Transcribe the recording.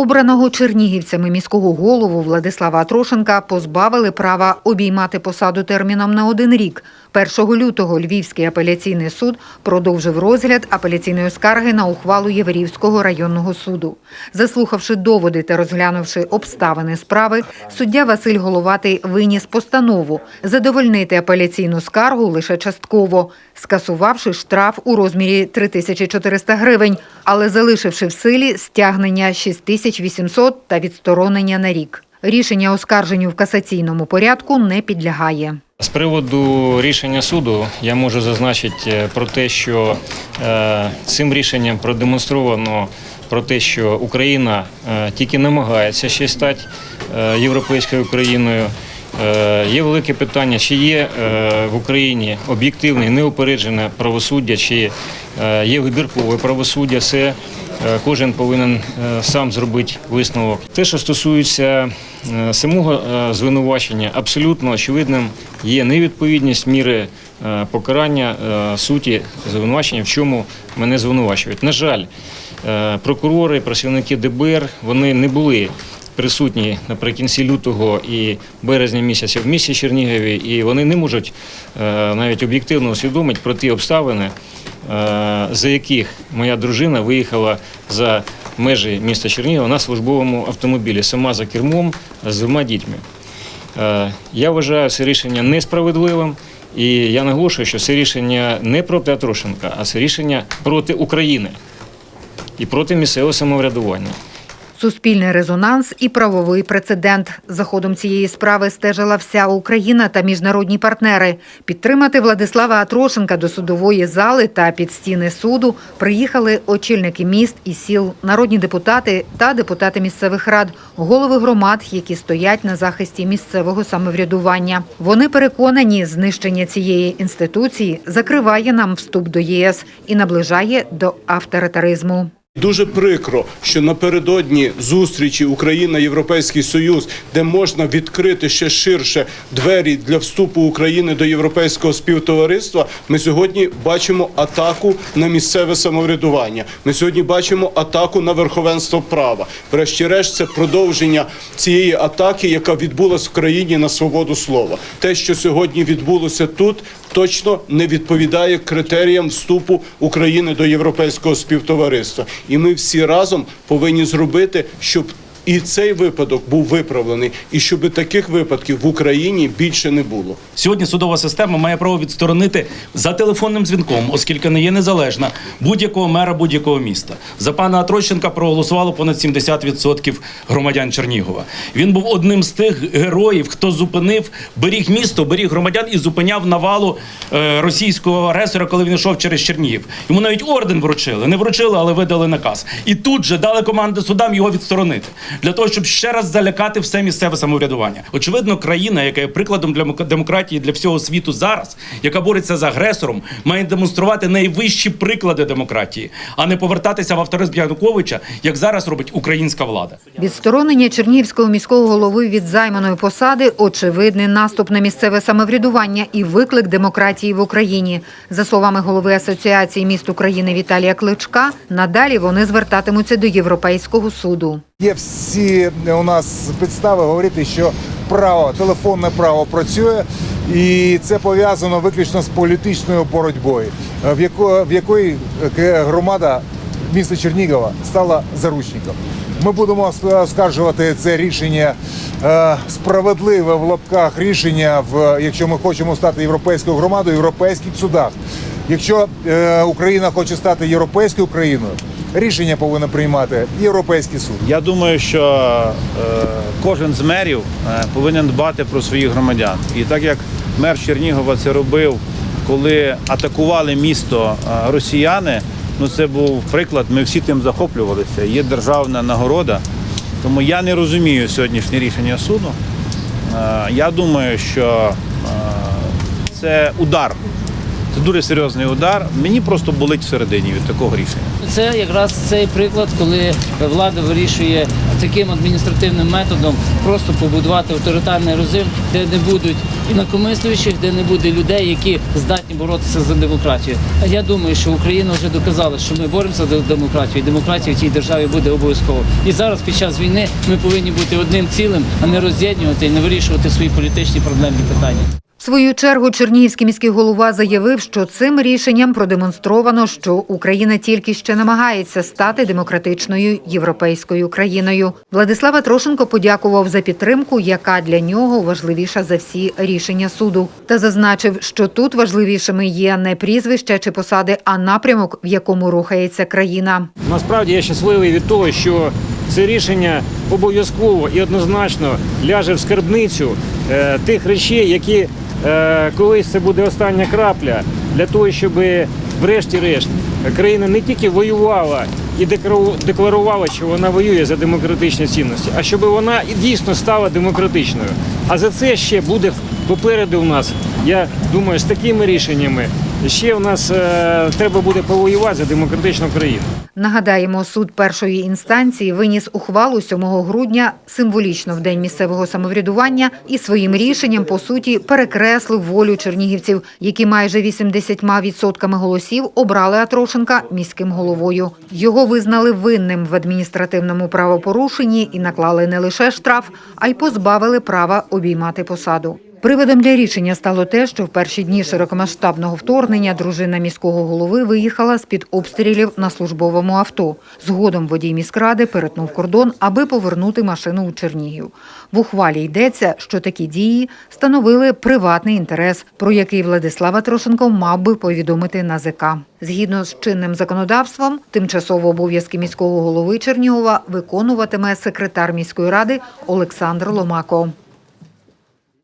Обраного чернігівцями міського голову Владислава Атрошенка позбавили права обіймати посаду терміном на один рік. 1 лютого Львівський апеляційний суд продовжив розгляд апеляційної скарги на ухвалу Єврівського районного суду. Заслухавши доводи та розглянувши обставини справи, суддя Василь Головатий виніс постанову задовольнити апеляційну скаргу лише частково, скасувавши штраф у розмірі 3400 гривень, але залишивши в силі стягнення 6800 та відсторонення на рік. Рішення оскарженню в касаційному порядку не підлягає. З приводу рішення суду я можу зазначити е, про те, що е, цим рішенням продемонстровано про те, що Україна е, тільки намагається ще стати європейською країною. Е, Є велике питання, чи є е, в Україні об'єктивне, неупереджене правосуддя, чи е, є вибіркове правосуддя. Це е, кожен повинен сам зробити висновок. Те, що стосується самого звинувачення, абсолютно очевидним є невідповідність міри покарання суті звинувачення, в чому мене звинувачують. На жаль, прокурори, працівники ДБР вони не були присутні наприкінці лютого і березня місяця в місті Чернігові, і вони не можуть е, навіть об'єктивно усвідомити про ті обставини, е, за яких моя дружина виїхала за межі міста Чернігова на службовому автомобілі, сама за кермом з двома дітьми. Е, Я вважаю це рішення несправедливим. І я наголошую, що це рішення не проти Атрошенка, а це рішення проти України і проти місцевого самоврядування. Суспільний резонанс і правовий прецедент. За ходом цієї справи стежила вся Україна та міжнародні партнери. Підтримати Владислава Атрошенка до судової зали та під стіни суду приїхали очільники міст і сіл, народні депутати та депутати місцевих рад, голови громад, які стоять на захисті місцевого самоврядування. Вони переконані, знищення цієї інституції закриває нам вступ до ЄС і наближає до авторитаризму. Дуже прикро, що напередодні зустрічі Україна Європейський Союз, де можна відкрити ще ширше двері для вступу України до європейського співтовариства. Ми сьогодні бачимо атаку на місцеве самоврядування. Ми сьогодні бачимо атаку на верховенство права. Врешті-решт, це продовження цієї атаки, яка відбулась в країні на свободу слова. Те, що сьогодні відбулося тут, точно не відповідає критеріям вступу України до європейського співтовариства. І ми всі разом повинні зробити, щоб і цей випадок був виправлений, і щоб таких випадків в Україні більше не було. Сьогодні судова система має право відсторонити за телефонним дзвінком, оскільки не є незалежна будь-якого мера будь-якого міста. За пана Атрощенка проголосувало понад 70% громадян Чернігова. Він був одним з тих героїв, хто зупинив, беріг місто, беріг громадян і зупиняв навалу е, російського агресора, коли він йшов через Чернігів. Йому навіть орден вручили, не вручили, але видали наказ. І тут же дали команди судам його відсторонити для того, щоб ще раз залякати все місцеве самоврядування. Очевидно, країна, яка є прикладом для демократії для всього світу зараз, яка бореться з агресором, має демонструвати найвищі приклади демократії, а не повертатися в авторизм Януковича, як зараз робить українська влада. Відсторонення Чернігівського міського голови від займаної посади – очевидний наступ на місцеве самоврядування і виклик демократії в Україні. За словами голови Асоціації міст України Віталія Кличка, надалі вони звертатимуться до Європейського суду. Є всі у нас підстави говорити, що право, телефонне право працює, і це пов'язано виключно з політичною боротьбою, в яко- в якої е, громада міста Чернігова стала заручником. Ми будемо оскаржувати це рішення е, справедливе в лапках рішення, в якщо ми хочемо стати європейською громадою, в європейських судах. Якщо е, Україна хоче стати європейською країною, рішення повинен приймати Європейський суд. Я думаю, що е, кожен з мерів е, повинен дбати про своїх громадян. І так як мер Чернігова це робив, коли атакували місто е, росіяни, ну це був приклад. Ми всі тим захоплювалися. Є державна нагорода. Тому я не розумію сьогоднішнє рішення суду. Я думаю, що це удар. Це дуже серйозний удар. Мені просто болить всередині від такого рішення. Це якраз цей приклад, коли влада вирішує таким адміністративним методом просто побудувати авторитарний режим, де не будуть інакомислюючих, де не буде людей, які здатні боротися за демократію. А я думаю, що Україна вже доказала, що ми боремося за демократію, і демократія в тій державі буде обов'язково. І зараз під час війни ми повинні бути одним цілим, а не роз'єднувати і не вирішувати свої політичні проблемні питання. Свою чергу Чернігівський міський голова заявив, що цим рішенням продемонстровано, що Україна тільки ще намагається стати демократичною європейською країною. Владислава Трошенко подякував за підтримку, яка для нього важливіша за всі рішення суду, та зазначив, що тут важливішими є не прізвища чи посади, а напрямок, в якому рухається країна. Насправді я щасливий від того, що це рішення обов'язково і однозначно ляже в скарбницю е, тих речей, які е, колись це буде остання крапля для того, щоб врешті-решт країна не тільки воювала і декларувала, що вона воює за демократичні цінності, а щоб вона і дійсно стала демократичною. А за це ще буде попереду у нас, я думаю, з такими рішеннями ще у нас е, треба буде повоювати за демократичну країну. Нагадаємо, суд першої інстанції виніс ухвалу 7 грудня символічно в день місцевого самоврядування і своїм рішенням по суті перекреслив волю чернігівців, які майже 80% голосів обрали Атрошенка міським головою. Його визнали винним в адміністративному правопорушенні і наклали не лише штраф, а й позбавили права обіймати посаду. Приводом для рішення стало те, що в перші дні широкомасштабного вторгнення дружина міського голови виїхала з-під обстрілів на службовому авто. Згодом водій міськради перетнув кордон, аби повернути машину у Чернігів. В ухвалі йдеться, що такі дії становили приватний інтерес, про який Владислава Трошенко мав би повідомити НАЗК. Згідно з чинним законодавством, тимчасово обов'язки міського голови Чернігова виконуватиме секретар міської ради Олександр Ломако.